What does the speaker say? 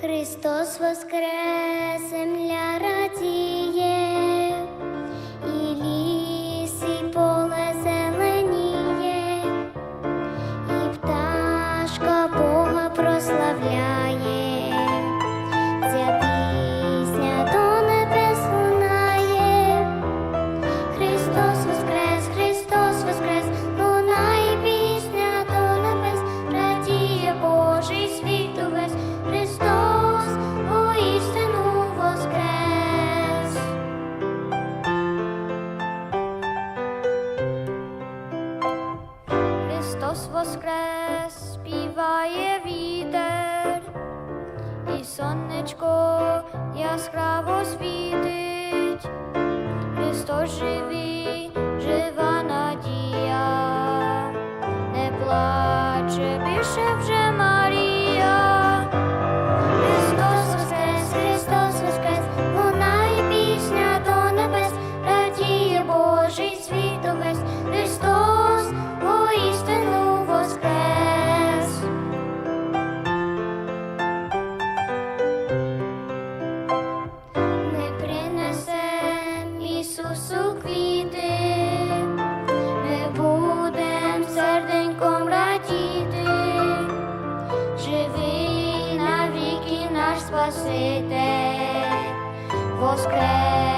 Христос воскресе, земля. воскрес, співає вітер, і сонечко яскраво світить, Христос живий, жива надія, не плаче більше вже. Спаситель воскрес.